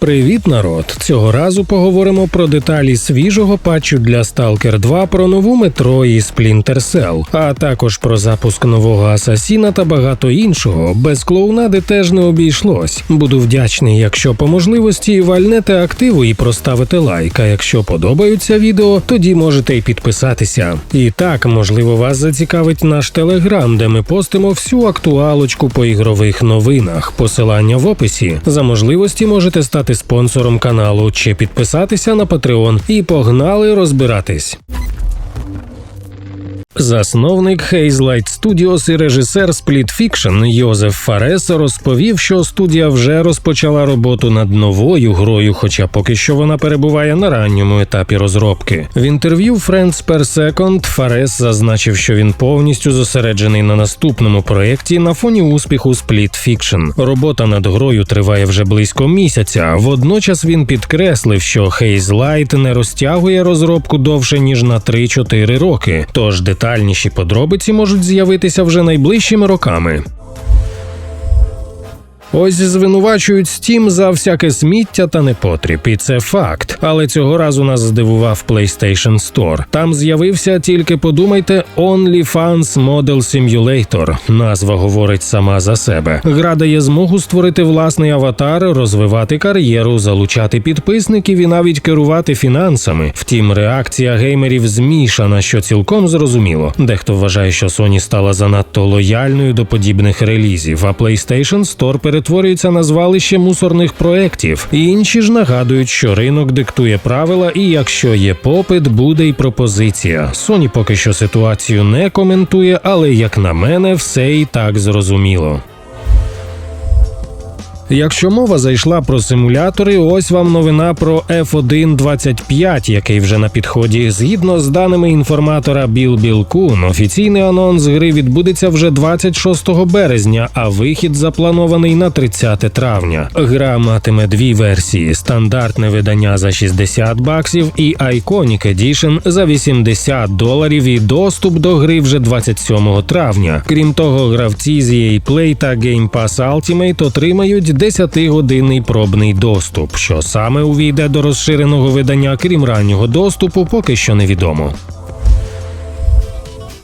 Привіт, народ! Цього разу поговоримо про деталі свіжого патчу для Stalker 2, про нову метро і Splinter Cell, а також про запуск нового Асасіна та багато іншого. Без клоунади теж не обійшлось. Буду вдячний, якщо по можливості вальнете активу і проставите лайк. А якщо подобаються відео, тоді можете й підписатися. І так, можливо, вас зацікавить наш телеграм, де ми постимо всю актуалочку по ігрових новинах. Посилання в описі. За можливості можете стати спонсором каналу чи підписатися на Patreon. І погнали розбиратись. Засновник Haze Light Studios і режисер Split Fiction Йозеф Фарес розповів, що студія вже розпочала роботу над новою грою, хоча поки що вона перебуває на ранньому етапі розробки. В інтерв'ю Friends Per Second Фарес зазначив, що він повністю зосереджений на наступному проєкті на фоні успіху Split Fiction. Робота над грою триває вже близько місяця. Водночас він підкреслив, що Haze Light не розтягує розробку довше ніж на 3-4 роки. Тож детальніші подробиці можуть з'явитися вже найближчими роками. Ось звинувачують Steam за всяке сміття та непотріб, і це факт. Але цього разу нас здивував PlayStation Store. Там з'явився тільки подумайте OnlyFans Model Simulator. Назва говорить сама за себе. Гра дає змогу створити власний аватар, розвивати кар'єру, залучати підписників і навіть керувати фінансами. Втім, реакція геймерів змішана, що цілком зрозуміло. Дехто вважає, що Sony стала занадто лояльною до подібних релізів, а PlayStation Store перетворюється на звалище мусорних проєктів. Інші ж нагадують, що ринок диктує правила, і якщо є попит, буде й пропозиція. Соні поки що ситуацію не коментує, але як на мене, все і так зрозуміло. Якщо мова зайшла про симулятори, ось вам новина про F1 25, який вже на підході. Згідно з даними інформатора Біл Білкун, офіційний анонс гри відбудеться вже 26 березня, а вихід запланований на 30 травня. Гра матиме дві версії: стандартне видання за 60 баксів і Iconic Edition за 80 доларів. І доступ до гри вже 27 травня. Крім того, гравці з EA Play та Game Pass Ultimate отримають 10-годинний пробний доступ. Що саме увійде до розширеного видання, крім раннього доступу, поки що невідомо.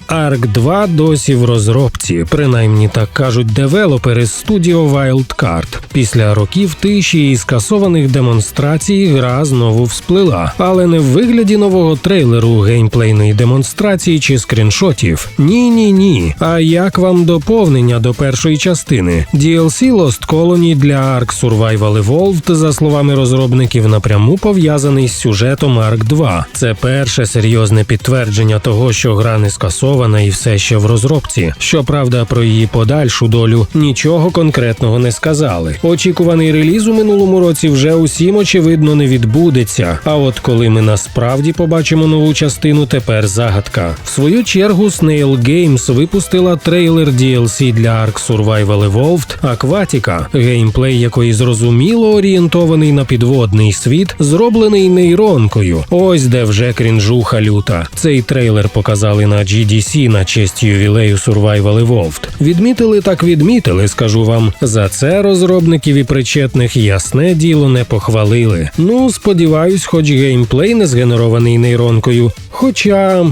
Ark 2 досі в розробці, принаймні так кажуть девелопери з Studio Wildcard. Після років тиші і скасованих демонстрацій гра знову всплила, але не в вигляді нового трейлеру, геймплейної демонстрації чи скріншотів. Ні, ні, ні. А як вам доповнення до першої частини? DLC Lost Colony для Ark Survival Evolved, за словами розробників, напряму пов'язаний з сюжетом Ark 2. Це перше серйозне підтвердження того, що гра не скасована і все ще в розробці. Щоправда, про її подальшу долю нічого конкретного не сказали. Очікуваний реліз у минулому році вже усім очевидно не відбудеться. А от коли ми насправді побачимо нову частину, тепер загадка. В свою чергу Snail Games випустила трейлер DLC для Ark Survival Evolved Aquatica, геймплей якої зрозуміло орієнтований на підводний світ, зроблений нейронкою. Ось де вже крінжуха люта. Цей трейлер показали на GDC на честь ювілею Survival Evolved. Відмітили так відмітили, скажу вам. За це розробників і причетних ясне діло не похвалили. Ну, сподіваюсь, хоч геймплей не згенерований нейронкою. Хоча.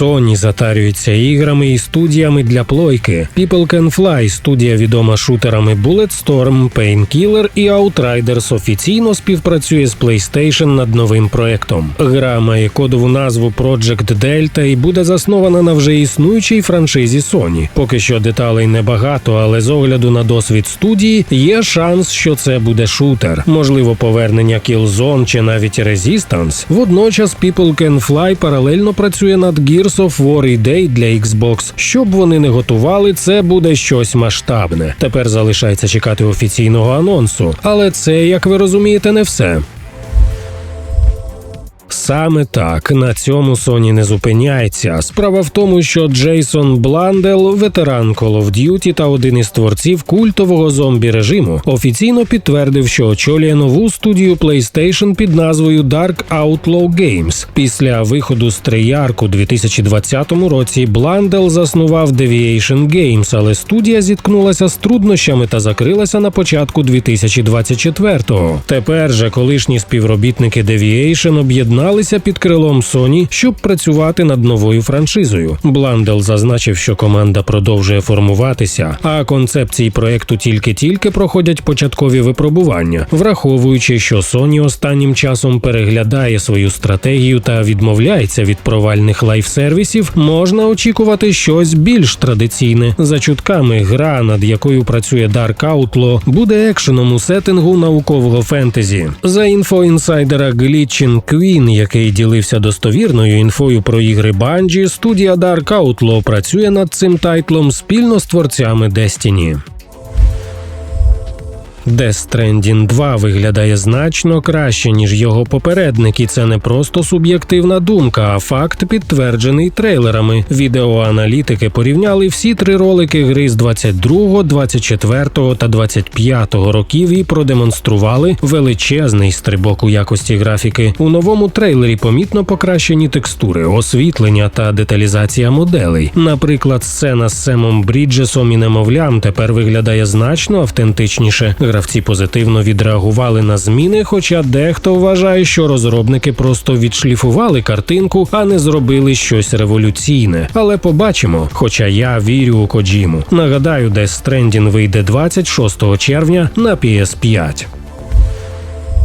Sony затарюється іграми і студіями для плойки. People Can Fly, студія відома шутерами Bulletstorm, Painkiller і Outriders офіційно співпрацює з PlayStation над новим проектом. Гра має кодову назву Project Delta і буде заснована на вже існуючій франшизі Sony. Поки що деталей небагато, але з огляду на досвід студії є шанс, що це буде шутер. Можливо, повернення Killzone чи навіть Resistance. Водночас People Can Fly паралельно працює над Gears of War Day для Xbox. Щоб вони не готували, це буде щось масштабне. Тепер залишається чекати офіційного анонсу. Але це, як ви розумієте, не все. Саме так на цьому Sony не зупиняється. Справа в тому, що Джейсон Бландел, ветеран Call of Duty та один із творців культового зомбі режиму, офіційно підтвердив, що очолює нову студію PlayStation під назвою Dark Outlaw Games. Після виходу з Treyarch у 2020 році Бландел заснував Deviation Games, але студія зіткнулася з труднощами та закрилася на початку 2024-го. Тепер же колишні співробітники Deviation об'єдналися під крилом Sony, щоб працювати над новою франшизою. Бландел зазначив, що команда продовжує формуватися, а концепції проекту тільки-тільки проходять початкові випробування, враховуючи, що Sony останнім часом переглядає свою стратегію та відмовляється від провальних лайфсервісів, можна очікувати щось більш традиційне. За чутками, гра, над якою працює Dark Outlaw, буде екшеном у сеттингу наукового фентезі. За інфо інсайдера Glitchin Queen, який ділився достовірною інфою про ігри банджі, студія Dark Outlaw працює над цим тайтлом спільно з творцями Destiny. Death Stranding 2 виглядає значно краще, ніж його попередник, і це не просто суб'єктивна думка, а факт підтверджений трейлерами. Відеоаналітики порівняли всі три ролики гри з 22, 24 та 25 років і продемонстрували величезний стрибок у якості графіки. У новому трейлері помітно покращені текстури, освітлення та деталізація моделей. Наприклад, сцена з Семом Бріджесом і немовлям тепер виглядає значно автентичніше. Гравці позитивно відреагували на зміни, хоча дехто вважає, що розробники просто відшліфували картинку, а не зробили щось революційне. Але побачимо. Хоча я вірю у Коджіму. Нагадаю, Death Stranding вийде 26 червня на PS5.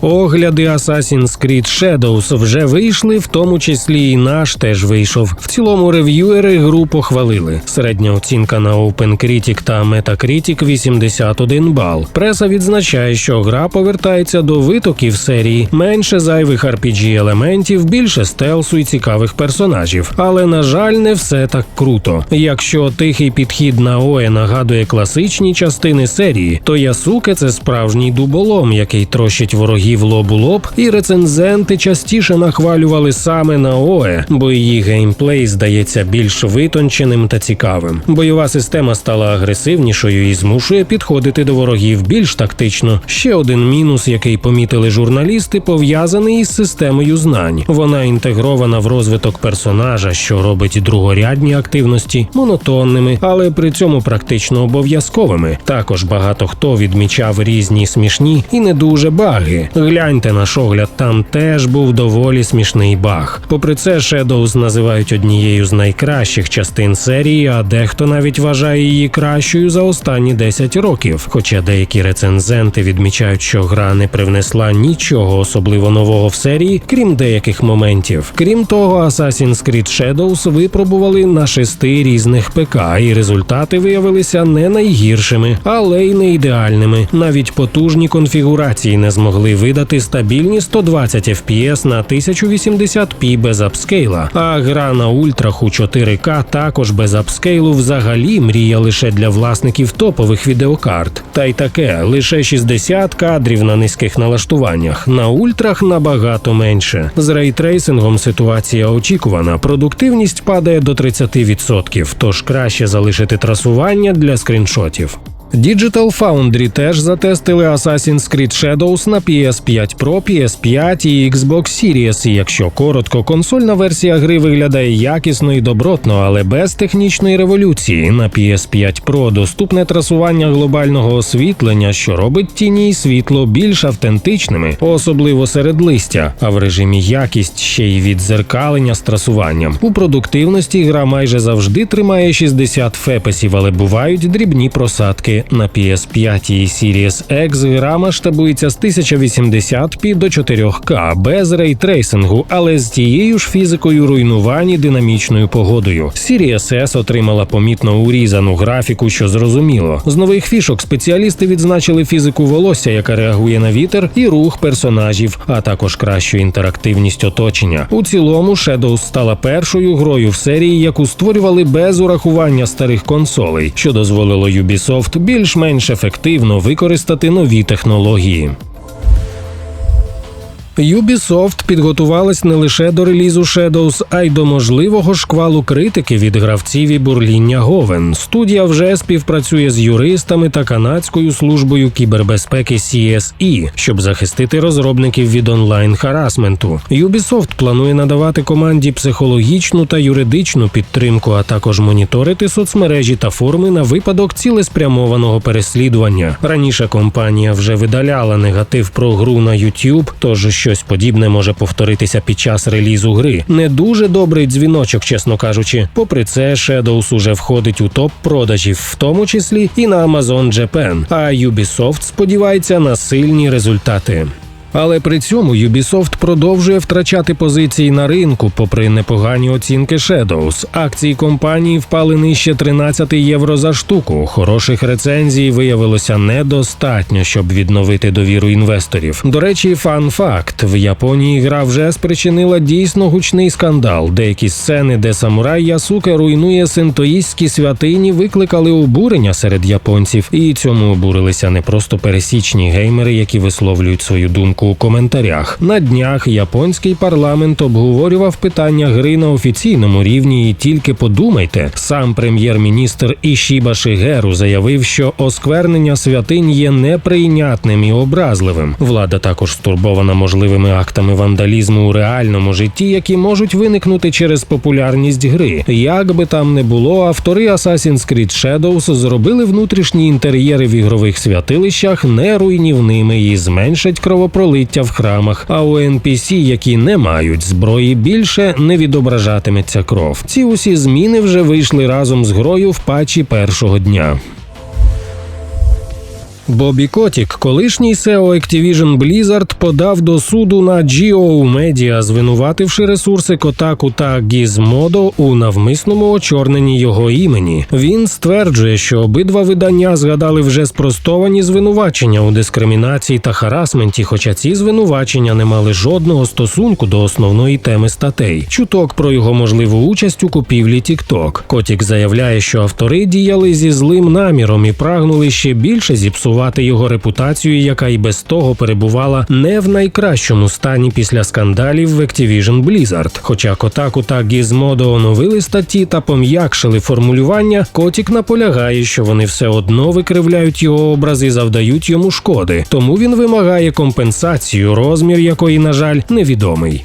Огляди Assassin's Creed Shadows вже вийшли, в тому числі і наш теж вийшов. В цілому рев'юери гру похвалили. Середня оцінка на OpenCritic та Metacritic 81 бал. Преса відзначає, що гра повертається до витоків серії, менше зайвих rpg елементів, більше стелсу і цікавих персонажів. Але на жаль, не все так круто. Якщо тихий підхід на ОЕ нагадує класичні частини серії, то Ясуке це справжній дуболом, який трощить ворогів в лоб у лоб, і рецензенти частіше нахвалювали саме на ОЕ, бо її геймплей здається більш витонченим та цікавим. Бойова система стала агресивнішою і змушує підходити до ворогів більш тактично. Ще один мінус, який помітили журналісти, пов'язаний із системою знань. Вона інтегрована в розвиток персонажа, що робить другорядні активності монотонними, але при цьому практично обов'язковими. Також багато хто відмічав різні смішні і не дуже баги. Гляньте наш огляд, там теж був доволі смішний баг. Попри це, Shadows називають однією з найкращих частин серії, а дехто навіть вважає її кращою за останні 10 років. Хоча деякі рецензенти відмічають, що гра не привнесла нічого особливо нового в серії, крім деяких моментів. Крім того, Assassin's Creed Shadows випробували на шести різних ПК, і результати виявилися не найгіршими, але й не ідеальними. Навіть потужні конфігурації не змогли видати стабільні 120 FPS на 1080p без апскейла, а гра на ультрах у 4К також без апскейлу взагалі мрія лише для власників топових відеокарт. Та й таке лише 60 кадрів на низьких налаштуваннях. На ультрах набагато менше. З рейтрейсингом ситуація очікувана. Продуктивність падає до 30%, тож краще залишити трасування для скріншотів. Digital Foundry теж затестили Assassin's Creed Shadows на PS5 Pro, PS5 і Xbox Series. Якщо коротко, консольна версія гри виглядає якісно і добротно, але без технічної революції. На PS5 Pro доступне трасування глобального освітлення, що робить тіні й світло більш автентичними, особливо серед листя. А в режимі якість ще й відзеркалення з трасуванням. У продуктивності гра майже завжди тримає 60 фепесів, але бувають дрібні просадки. На PS5 і Series X гра масштабується з 1080p до 4К без рейтрейсингу, але з тією ж фізикою руйнувань і динамічною погодою. Series S отримала помітно урізану графіку, що зрозуміло. З нових фішок спеціалісти відзначили фізику волосся, яка реагує на вітер, і рух персонажів, а також кращу інтерактивність оточення. У цілому Shadows стала першою грою в серії, яку створювали без урахування старих консолей, що дозволило Ubisoft більш-менш ефективно використати нові технології. Ubisoft підготувалась не лише до релізу Shadows, а й до можливого шквалу критики від гравців і бурління Говен. Студія вже співпрацює з юристами та канадською службою кібербезпеки CSE, щоб захистити розробників від онлайн харасменту. Ubisoft планує надавати команді психологічну та юридичну підтримку, а також моніторити соцмережі та форми на випадок цілеспрямованого переслідування. Раніше компанія вже видаляла негатив про гру на YouTube, тож щось подібне може повторитися під час релізу гри. Не дуже добрий дзвіночок, чесно кажучи. Попри це, Shadows уже входить у топ продажів, в тому числі і на Amazon Japan. А Ubisoft сподівається на сильні результати. Але при цьому Ubisoft продовжує втрачати позиції на ринку, попри непогані оцінки Shadows. Акції компанії впали нижче 13 євро за штуку. Хороших рецензій виявилося недостатньо, щоб відновити довіру інвесторів. До речі, фан факт: в Японії гра вже спричинила дійсно гучний скандал. Деякі сцени, де самурай Ясуке руйнує синтоїстські святині, викликали обурення серед японців, і цьому обурилися не просто пересічні геймери, які висловлюють свою думку у коментарях. На днях японський парламент обговорював питання гри на офіційному рівні, і тільки подумайте, сам прем'єр-міністр Ішіба Шигеру заявив, що осквернення святинь є неприйнятним і образливим. Влада також стурбована можливими актами вандалізму у реальному житті, які можуть виникнути через популярність гри. Як би там не було, автори Assassin's Creed Shadows зробили внутрішні інтер'єри в ігрових святилищах неруйнівними і зменшать кровопролиття в храмах. А у NPC, які не мають зброї, більше не відображатиметься кров. Ці усі зміни вже вийшли разом з грою в патчі першого дня. Бобі Котік, колишній SEO Activision Blizzard, подав до суду на GO Media, звинувативши ресурси Kotaku та Gizmodo у навмисному очорненні його імені. Він стверджує, що обидва видання згадали вже спростовані звинувачення у дискримінації та харасменті, хоча ці звинувачення не мали жодного стосунку до основної теми статей. Чуток про його можливу участь у купівлі TikTok. Котік заявляє, що автори діяли зі злим наміром і прагнули ще більше зіпсувати його репутацію, яка і без того перебувала не в найкращому стані після скандалів в Activision Blizzard. Хоча Kotaku та Gizmodo оновили статті та пом'якшили формулювання, Котік наполягає, що вони все одно викривляють його образ і завдають йому шкоди. Тому він вимагає компенсацію, розмір якої, на жаль, невідомий.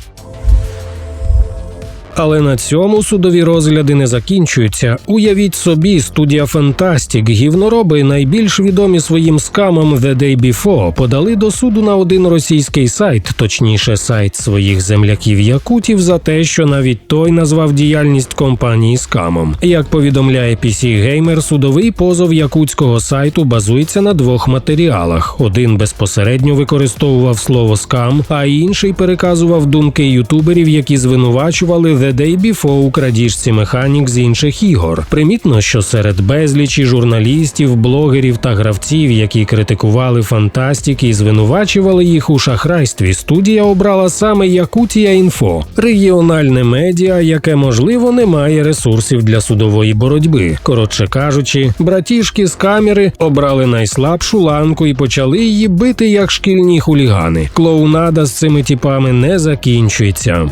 Але на цьому судові розгляди не закінчуються. Уявіть собі, студія Фантастік, гівнороби, найбільш відомі своїм скамом The Day Before, подали до суду на один російський сайт, точніше, сайт своїх земляків якутів, за те, що навіть той назвав діяльність компанії скамом. Як повідомляє PC Gamer, судовий позов якутського сайту базується на двох матеріалах: один безпосередньо використовував слово скам, а інший переказував думки ютуберів, які звинувачували The Day Before крадіжці механік з інших ігор. Примітно, що серед безлічі журналістів, блогерів та гравців, які критикували фантастики і звинувачували їх у шахрайстві, студія обрала саме Якутія Інфо, регіональне медіа, яке можливо не має ресурсів для судової боротьби. Коротше кажучи, братішки з камери обрали найслабшу ланку і почали її бити як шкільні хулігани. Клоунада з цими тіпами не закінчується.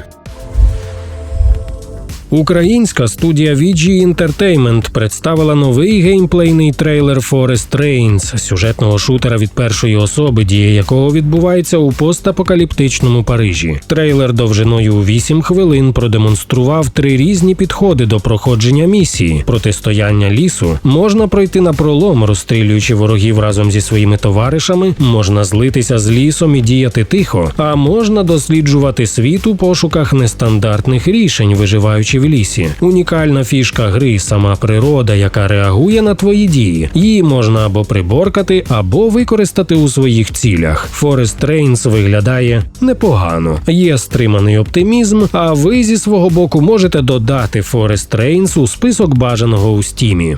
Українська студія VG Entertainment представила новий геймплейний трейлер Forest Reigns, сюжетного шутера від першої особи, дія якого відбувається у постапокаліптичному Парижі. Трейлер довжиною у 8 хвилин продемонстрував три різні підходи до проходження місії. Протистояння лісу можна пройти на пролом, розстрілюючи ворогів разом зі своїми товаришами, можна злитися з лісом і діяти тихо, а можна досліджувати світ у пошуках нестандартних рішень, виживаючи в лісі. Унікальна фішка гри сама природа, яка реагує на твої дії. Її можна або приборкати, або використати у своїх цілях. Forest Trains виглядає непогано. Є стриманий оптимізм, а ви зі свого боку можете додати Forest Trains у список бажаного у стімі.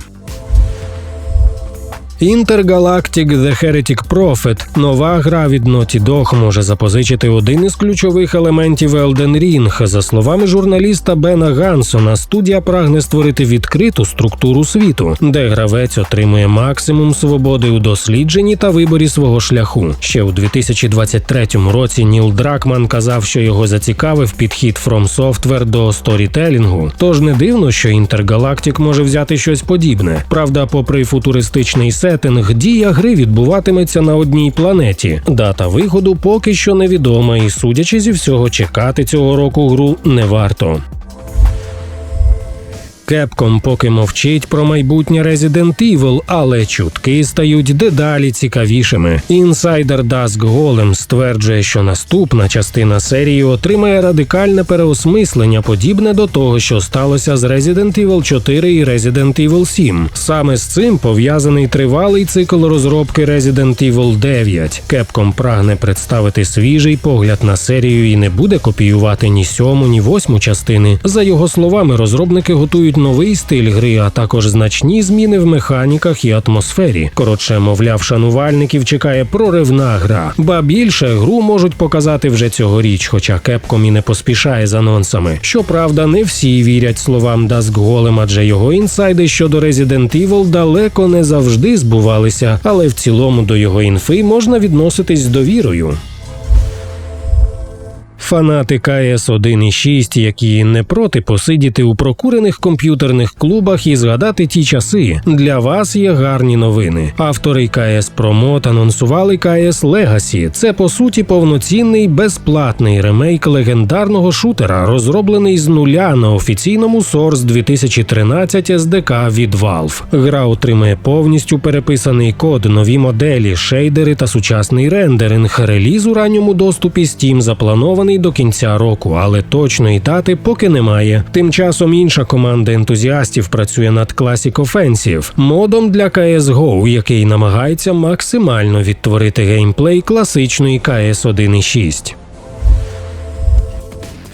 Intergalactic The Heretic Prophet – нова гра від Naughty Dog може запозичити один із ключових елементів Elden Ring. За словами журналіста Бена Гансона, студія прагне створити відкриту структуру світу, де гравець отримує максимум свободи у дослідженні та виборі свого шляху. Ще у 2023 році Ніл Дракман казав, що його зацікавив підхід From Software до сторітелінгу. Тож не дивно, що Intergalactic може взяти щось подібне. Правда, попри футуристичний сет, сеттинг дія гри відбуватиметься на одній планеті. Дата виходу поки що невідома, і судячи зі всього, чекати цього року гру не варто. Capcom поки мовчить про майбутнє Resident Evil, але чутки стають дедалі цікавішими. Інсайдер Dusk Golem стверджує, що наступна частина серії отримає радикальне переосмислення, подібне до того, що сталося з Resident Evil 4 і Resident Evil 7. Саме з цим пов'язаний тривалий цикл розробки Resident Evil 9. Capcom прагне представити свіжий погляд на серію і не буде копіювати ні сьому, ні восьму частини. За його словами, розробники готують новий стиль гри, а також значні зміни в механіках і атмосфері. Коротше, мовляв, шанувальників чекає проривна гра. Ба більше гру можуть показати вже цьогоріч, хоча Capcom і не поспішає з анонсами. Щоправда, не всі вірять словам Dusk Golem, адже його інсайди щодо Resident Evil далеко не завжди збувалися, але в цілому до його інфи можна відноситись з довірою. Фанати КС 1.6, які не проти посидіти у прокурених комп'ютерних клубах і згадати ті часи. Для вас є гарні новини. Автори КС Промот анонсували КС Легасі. Це по суті повноцінний безплатний ремейк легендарного шутера, розроблений з нуля на офіційному Source 2013 SDK від Valve. Гра отримає повністю переписаний код, нові моделі, шейдери та сучасний рендеринг. Реліз у ранньому доступі Steam запланований до кінця року, але точної дати поки немає. Тим часом інша команда ентузіастів працює над Classic Offensive, модом для CSGO, який намагається максимально відтворити геймплей класичної CS 1.6.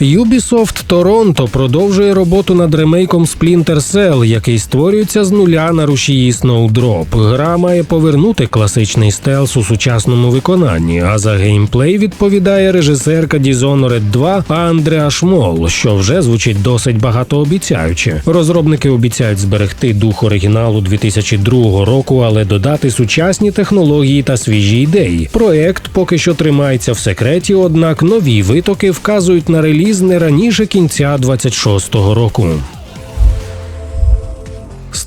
Ubisoft Toronto продовжує роботу над ремейком Splinter Cell, який створюється з нуля на рушії Snowdrop. Гра має повернути класичний стелс у сучасному виконанні. А за геймплей відповідає режисерка Dishonored 2 Андреа Шмол, що вже звучить досить багатообіцяюче. Розробники обіцяють зберегти дух оригіналу 2002 року, але додати сучасні технології та свіжі ідеї. Проект поки що тримається в секреті, однак нові витоки вказують на реліз реліз не раніше кінця 26-го року.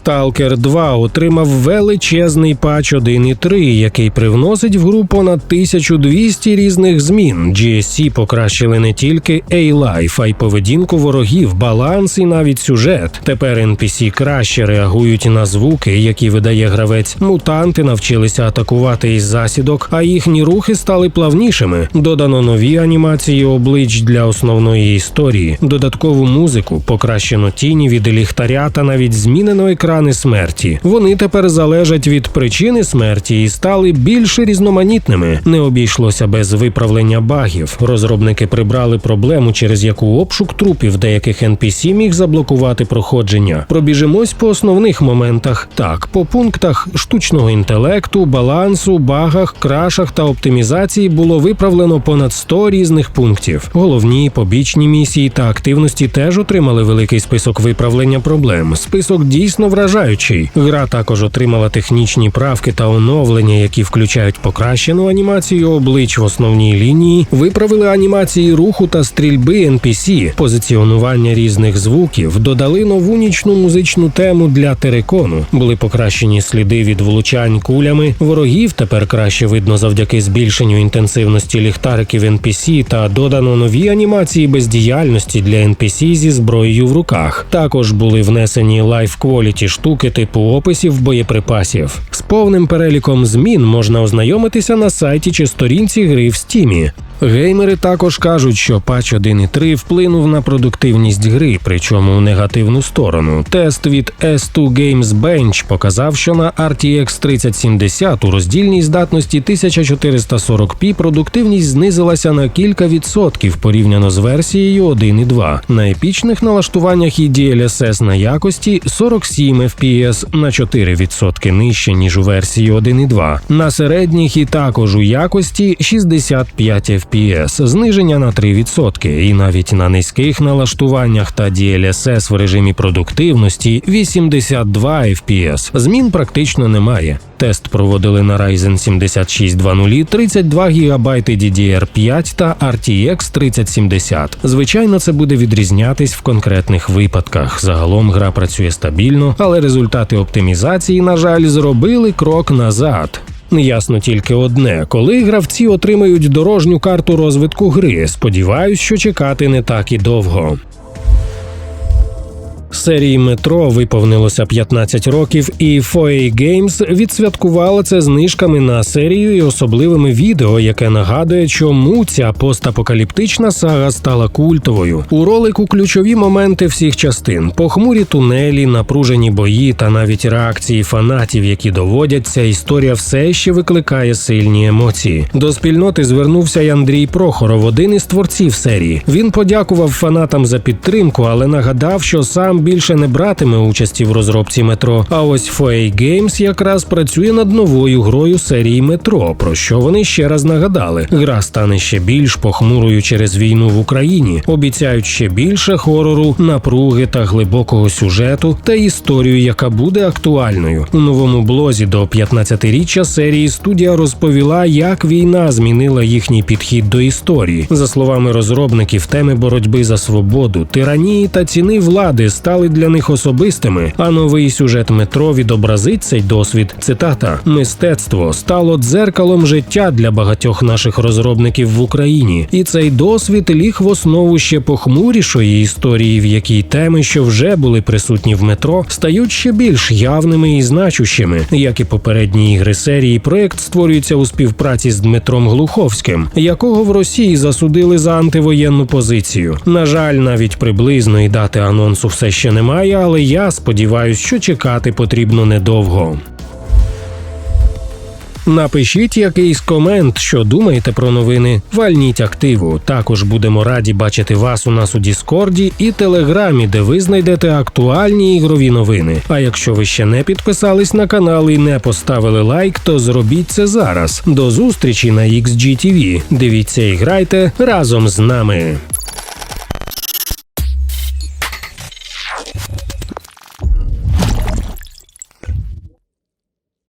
Stalker 2 отримав величезний патч 1.3, який привносить в гру понад 1200 різних змін. GSC покращили не тільки A-Life, а й поведінку ворогів, баланс і навіть сюжет. Тепер NPC краще реагують на звуки, які видає гравець. Мутанти навчилися атакувати із засідок, а їхні рухи стали плавнішими. Додано нові анімації облич для основної історії, додаткову музику, покращено тіні від ліхтаря та навіть змінено екран стани смерті. Вони тепер залежать від причини смерті і стали більш різноманітними. Не обійшлося без виправлення багів. Розробники прибрали проблему, через яку обшук трупів деяких NPC міг заблокувати проходження. Пробіжимось по основних моментах. Так, по пунктах штучного інтелекту, балансу, багах, крашах та оптимізації було виправлено понад 100 різних пунктів. Головні побічні місії та активності теж отримали великий список виправлення проблем. Список дійсно вражаючий. Гра також отримала технічні правки та оновлення, які включають покращену анімацію облич в основній лінії, виправили анімації руху та стрільби NPC, позиціонування різних звуків, додали нову нічну музичну тему для терикону, були покращені сліди від влучань кулями. Ворогів тепер краще видно завдяки збільшенню інтенсивності ліхтариків NPC та додано нові анімації бездіяльності для NPC зі зброєю в руках. Також були внесені лайф кваліті штуки типу описів боєприпасів. З повним переліком змін можна ознайомитися на сайті чи сторінці гри в стімі. Геймери також кажуть, що патч 1.3 вплинув на продуктивність гри, причому в негативну сторону. Тест від S2 Games Bench показав, що на RTX 3070 у роздільній здатності 1440p продуктивність знизилася на кілька відсотків порівняно з версією 1.2. На епічних налаштуваннях і DLSS на якості 47 FPS на 4% нижче ніж у версії 1.2. На середніх і також у якості 65 FPS, зниження на 3%, і навіть на низьких налаштуваннях та DLSS в режимі продуктивності 82 FPS. Змін практично немає. Тест проводили на Ryzen 7620, 32 ГБ DDR5 та RTX 3070. Звичайно, це буде відрізнятись в конкретних випадках. Загалом гра працює стабільно, але результати оптимізації, на жаль, зробили крок назад. Ясно тільки одне: коли гравці отримають дорожню карту розвитку гри, сподіваюсь, що чекати не так і довго. Серії метро виповнилося 15 років, і 4A Games відсвяткувала це знижками на серію і особливими відео, яке нагадує, чому ця постапокаліптична сага стала культовою. У ролику ключові моменти всіх частин: похмурі тунелі, напружені бої та навіть реакції фанатів, які доводяться. Історія все ще викликає сильні емоції. До спільноти звернувся й Андрій Прохоров, один із творців серії. Він подякував фанатам за підтримку, але нагадав, що сам більше не братиме участі в розробці метро. А ось 4A Games якраз працює над новою грою серії метро. Про що вони ще раз нагадали? Гра стане ще більш похмурою через війну в Україні. Обіцяють ще більше хорору, напруги та глибокого сюжету та історію, яка буде актуальною. У новому блозі до 15-річчя серії студія розповіла, як війна змінила їхній підхід до історії. За словами розробників, теми боротьби за свободу, тиранії та ціни влади стали для них особистими. А новий сюжет метро відобразить цей досвід. Цитата: мистецтво стало дзеркалом життя для багатьох наших розробників в Україні, і цей досвід ліг в основу ще похмурішої історії, в якій теми, що вже були присутні в метро, стають ще більш явними і значущими. Як і попередні ігри серії, проект створюється у співпраці з Дмитром Глуховським, якого в Росії засудили за антивоєнну позицію. На жаль, навіть приблизної дати анонсу все ще немає, але я сподіваюся, що чекати потрібно недовго. Напишіть якийсь комент, що думаєте про новини. Вальніть активу. Також будемо раді бачити вас у нас у Діскорді і Телеграмі, де ви знайдете актуальні ігрові новини. А якщо ви ще не підписались на канал і не поставили лайк, то зробіть це зараз. До зустрічі на XGTV. Дивіться і грайте разом з нами.